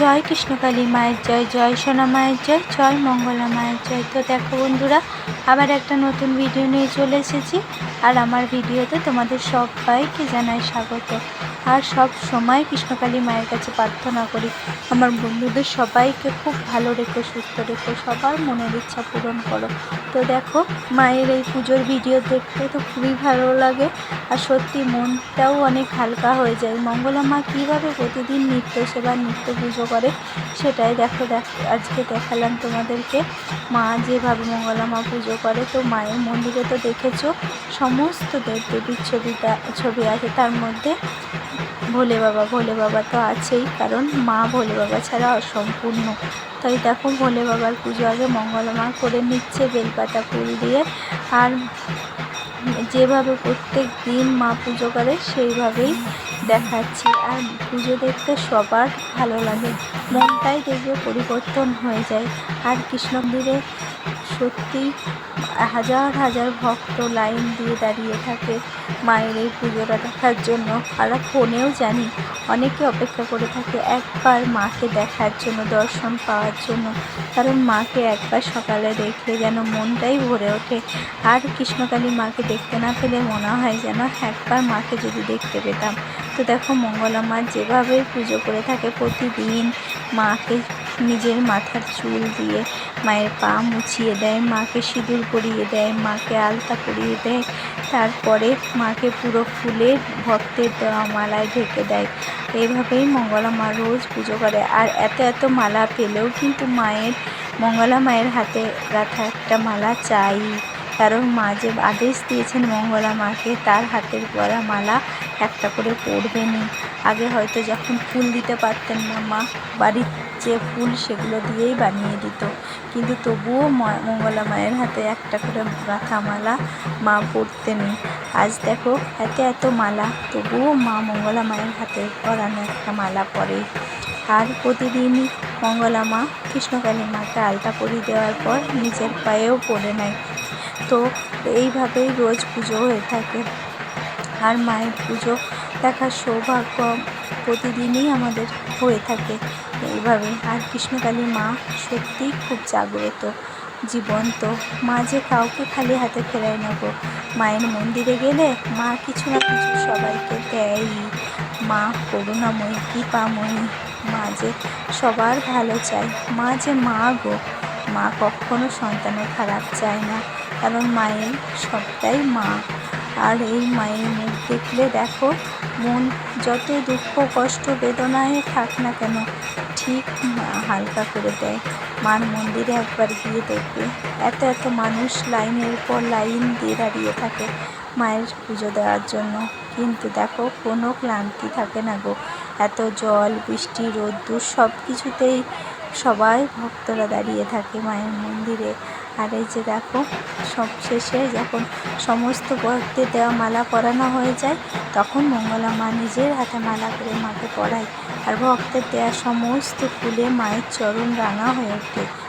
জয় কৃষ্ণকালী মায়ের জয় জয় সোনা মায়ের জয় জয় মঙ্গলা মায়ের জয়। তো দেখো বন্ধুরা, আবার একটা নতুন ভিডিও নিয়ে চলে এসেছি। আর আমার ভিডিওতে তোমাদের সবাইকে জানাই স্বাগত। আর সব সময় কৃষ্ণকালী মায়ের কাছে প্রার্থনা করি। আমার বন্ধুদের সবাইকে খুব ভালো রেখো, সুস্থ রেখো, সবার মনের ইচ্ছা পূরণ করো। তো দেখো, মায়ের এই পুজোর ভিডিও দেখতে তো খুবই ভালো লাগে আর সত্যি মনটাও অনেক হালকা হয়ে যায়। মঙ্গলা মা কীভাবে প্রতিদিন নিত্য সেবা, নিত্য পুজো করে সেটাই দেখো, দেখ, আজকে দেখালাম তোমাদেরকে। মা যেভাবে মঙ্গলা মা পুজো করে, তো মায়ের মন্দিরে তো দেখেছ, সমস্ত দেব দেবীর ছবিটা, ছবি আছে। তার মধ্যে ভোলে বাবা ভোলে বাবা তো আছেই, কারণ মা ভোলে বাবা ছাড়া অসম্পূর্ণ। তাই দেখো, ভোলে বাবার পুজো আগে মঙ্গলা মা করে নিচ্ছে, বেলপাতা ফুল দিয়ে। আর যেভাবে প্রত্যেক দিন মা পুজো করে, সেইভাবেই দেখাচ্ছি। আর পুজো দেখতে সবার ভালো লাগে। মনটাই দেখবে পরিবর্তন হয়ে যায়। আর কৃষ্ণ মন্দিরে সত্যি হাজার হাজার ভক্ত লাইন দিয়ে দাঁড়িয়ে থাকে মায়ের এই পুজোটা দেখার জন্য। আর ফোনেও জানি, অনেকে অপেক্ষা করে থাকে একবার মাকে দেখার জন্য, দর্শন পাওয়ার জন্য। কারণ মাকে একবার সকালে দেখলে যেন মনটাই ভরে ওঠে। আর কৃষ্ণকালী মাকে দেখতে না পেলে মনে হয় যেন একবার মাকে যদি দেখতে পেতাম। তো দেখো মঙ্গলা মা যেভাবে পুজো করে থাকে প্রতিদিন মাকে নিজের মাথার চুল দিয়ে মায়ের পা মুছিয়ে দেয়, মাকে সিঁদুর পরিয়ে দেয়, মাকে আলতা পরিয়ে দেয়, তারপরে মাকে পুরো ফুলে ভক্তের দেওয়া মালায় ঢেকে দেয়। এইভাবেই মঙ্গলা মা রোজ পুজো করে। আর এত এত মালা পেলেও কিন্তু মায়ের, মঙ্গলা মায়ের হাতে রাখা একটা মালা চাই। কারণ মা যে আদেশ দিয়েছেন মঙ্গলা মাকে, তার হাতের পরা মালা একটা করে পরবেনি আগে হয়তো যখন ফুল দিতে পারতেন না, মা বাড়ির যে ফুল সেগুলো দিয়েই বানিয়ে দিত। কিন্তু তবুও মঙ্গলা মায়ের হাতে একটা করে রাখা মালা মা পরতেনি আজ দেখো, এত এত মালা, তবুও মা মঙ্গলা মায়ের হাতে পরানো একটা মালা পরে। আর প্রতিদিনই মঙ্গলা মা কৃষ্ণকালী মাকে আলতা পরিয়ে দেওয়ার পর নিজের পায়েও পরে নেয়। তো এইভাবেই রোজ পুজো হয়ে থাকে। আর মায়ের পুজো দেখার সৌভাগ্য প্রতিদিনই আমাদের হয়ে থাকে। এইভাবে আর কৃষ্ণকালী মা সত্যিই খুব জাগ্রত, জীবন্ত। মা যে কাউকে খালি হাতে ফেরায় নেব মায়ের মন্দিরে গেলে মা কিছু না কিছু সবাইকে দেয়ই। মা করুণাময়ী, কৃপাময়ী। মা যে সবার ভালো চায়। মা যে মা গো। মা কখনো সন্তানের খারাপ চায় না। কারণ মায়ের সবটাই মা। আর এই মায়ের মুখ দেখলে দেখো, মন যত দুঃখ, কষ্ট, বেদনায় থাক না কেন, ঠিক হালকা করে দেয়। মার মন্দিরে একবার গিয়ে দেখবে, এত এত মানুষ লাইনের পর লাইন দিয়ে দাঁড়িয়ে থাকে মায়ের পুজো দেওয়ার জন্য। কিন্তু দেখো, কোনো ক্লান্তি থাকে না গো। এত জল, বৃষ্টি, রোদ্দুর সব কিছুতেই সবাই ভক্তরা দাঁড়িয়ে থাকে মায়ের মন্দিরে। আর এই যে দেখো সব শেষে যখন সমস্ত ভক্তের দেওয়া মালা পরানো হয়ে যায়, তখন মঙ্গলা মা নিজের হাতে মালা করে মাকে পরায়। আর ভক্তের দেওয়া সমস্ত ফুলে মায়ের চরণ রাঙা হয়ে ওঠে।